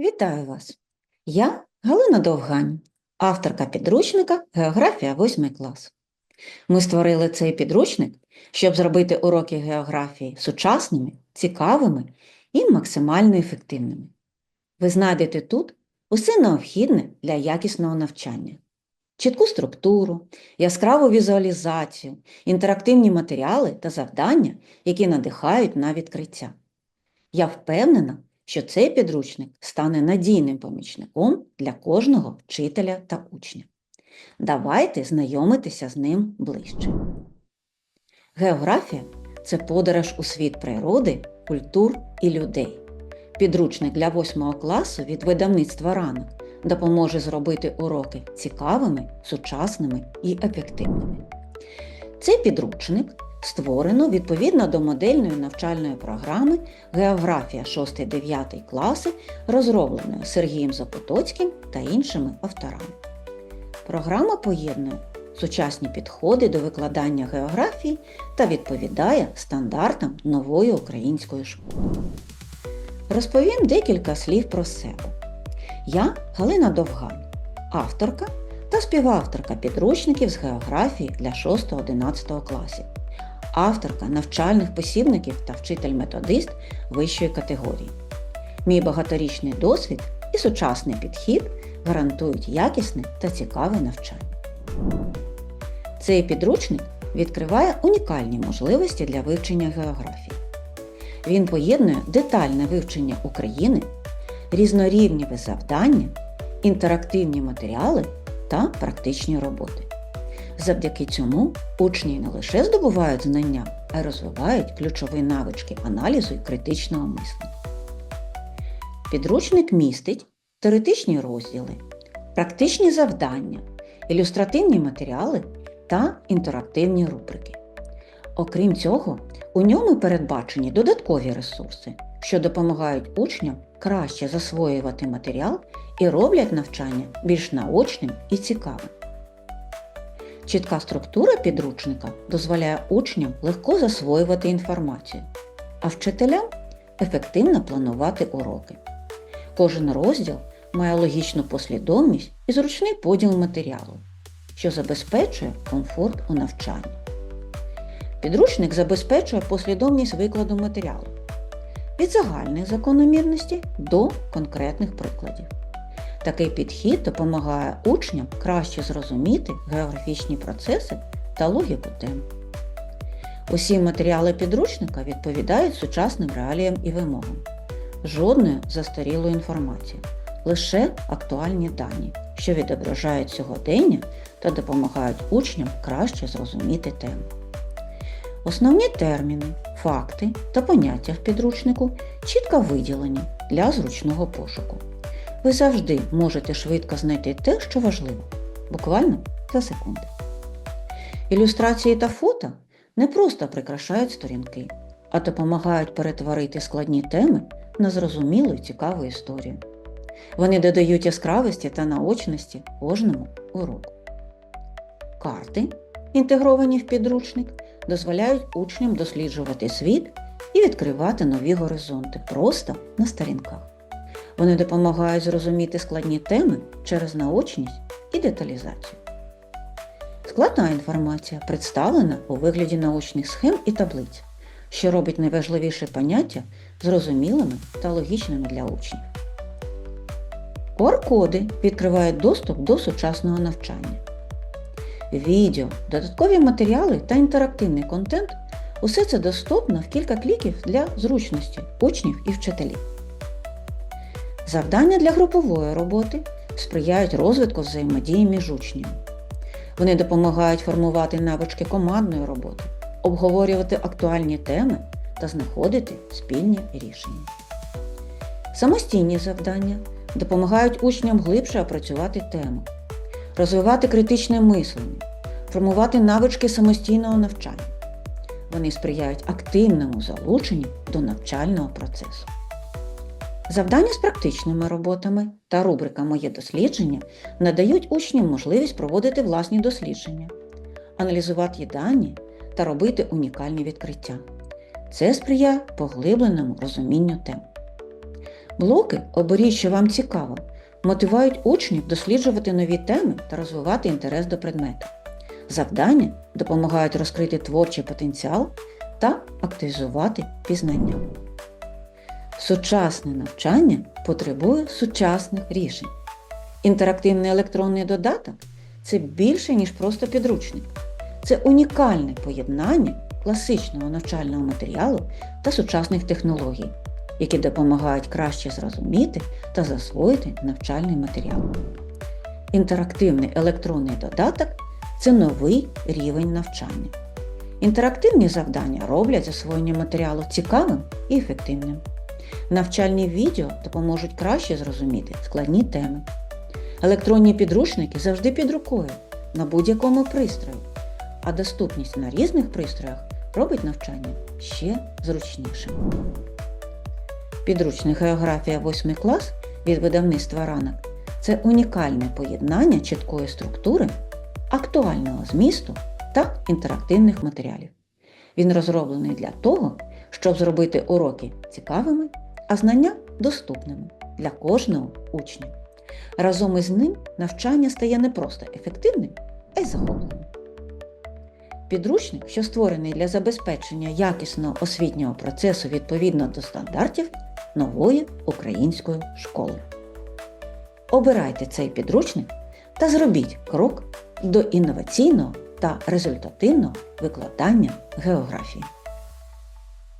Вітаю вас! Я Галина Довгань, авторка підручника Географія 8 клас. Ми створили цей підручник, щоб зробити уроки географії сучасними, цікавими і максимально ефективними. Ви знайдете тут усе необхідне для якісного навчання. Чітку структуру, яскраву візуалізацію, інтерактивні матеріали та завдання, які надихають на відкриття. Я впевнена, що цей підручник стане надійним помічником для кожного вчителя та учня. Давайте знайомитися з ним ближче. Географія це подорож у світ природи, культур і людей. Підручник для 8 класу від видавництва ранок допоможе зробити уроки цікавими, сучасними і ефективними. Цей підручник створено відповідно до модельної навчальної програми Географія 6-9 класи, розробленої Сергієм Запотоцьким та іншими авторами. Програма поєднує сучасні підходи до викладання географії та відповідає стандартам нової української школи. Розповім декілька слів про себе. Я Галина Довгань, авторка та співавторка підручників з географії для 6-11 класів, авторка навчальних посібників та вчитель-методист вищої категорії. Мій багаторічний досвід і сучасний підхід гарантують якісне та цікаве навчання. Цей підручник відкриває унікальні можливості для вивчення географії. Він поєднує детальне вивчення України, різнорівневі завдання, інтерактивні матеріали та практичні роботи. Завдяки цьому учні не лише здобувають знання, а й розвивають ключові навички аналізу і критичного мислення. Підручник містить теоретичні розділи, практичні завдання, ілюстративні матеріали та інтерактивні рубрики. Окрім цього, у ньому передбачені додаткові ресурси, що допомагають учням краще засвоювати матеріал і роблять навчання більш наочним і цікавим. Чітка структура підручника дозволяє учням легко засвоювати інформацію, а вчителям ефективно планувати уроки. Кожен розділ має логічну послідовність і зручний поділ матеріалу, що забезпечує комфорт у навчанні. Підручник забезпечує послідовність викладу матеріалу від загальних закономірностей до конкретних прикладів. Такий підхід допомагає учням краще зрозуміти географічні процеси та логіку тем. Усі матеріали підручника відповідають сучасним реаліям і вимогам. Жодної застарілої інформації, лише актуальні дані, що відображають сьогодення та допомагають учням краще зрозуміти тему. Основні терміни, факти та поняття в підручнику чітко виділені для зручного пошуку. Ви завжди можете швидко знайти те, що важливо, буквально за секунди. Ілюстрації та фото не просто прикрашають сторінки, а допомагають перетворити складні теми на зрозумілу і цікаву історію. Вони додають яскравості та наочності кожному уроку. Карти, інтегровані в підручник, дозволяють учням досліджувати світ і відкривати нові горизонти просто на сторінках. Вони допомагають зрозуміти складні теми через наочність і деталізацію. Складна інформація представлена у вигляді наочних схем і таблиць, що робить найважливіші поняття зрозумілими та логічними для учнів. QR-коди відкривають доступ до сучасного навчання. Відео, додаткові матеріали та інтерактивний контент усе це доступно в кілька кліків для зручності учнів і вчителів. Завдання для групової роботи сприяють розвитку взаємодії між учнями. Вони допомагають формувати навички командної роботи, обговорювати актуальні теми та знаходити спільні рішення. Самостійні завдання допомагають учням глибше опрацювати тему, розвивати критичне мислення, формувати навички самостійного навчання. Вони сприяють активному залученню до навчального процесу. Завдання з практичними роботами та рубрика Моє дослідження надають учням можливість проводити власні дослідження, аналізувати дані та робити унікальні відкриття. Це сприяє поглибленому розумінню тем. Блоки оберіть, що вам цікаво, мотивують учнів досліджувати нові теми та розвивати інтерес до предмету. Завдання допомагають розкрити творчий потенціал та активізувати пізнання. Сучасне навчання потребує сучасних рішень. Інтерактивний електронний додаток це більше, ніж просто підручник. Це унікальне поєднання класичного навчального матеріалу та сучасних технологій, які допомагають краще зрозуміти та засвоїти навчальний матеріал. Інтерактивний електронний додаток це новий рівень навчання. Інтерактивні завдання роблять засвоєння матеріалу цікавим і ефективним. Навчальні відео допоможуть краще зрозуміти складні теми. Електронні підручники завжди під рукою на будь-якому пристрої, а доступність на різних пристроях робить навчання ще зручнішим. Підручник Географія 8 клас від видавництва ранок це унікальне поєднання чіткої структури, актуального змісту та інтерактивних матеріалів. Він розроблений для того, щоб зробити уроки цікавими, а знання доступними для кожного учня. Разом із ним навчання стає не просто ефективним, а й захопливим. Підручник, що створений для забезпечення якісного освітнього процесу відповідно до стандартів нової української школи. Обирайте цей підручник та зробіть крок до інноваційного та результативного викладання географії.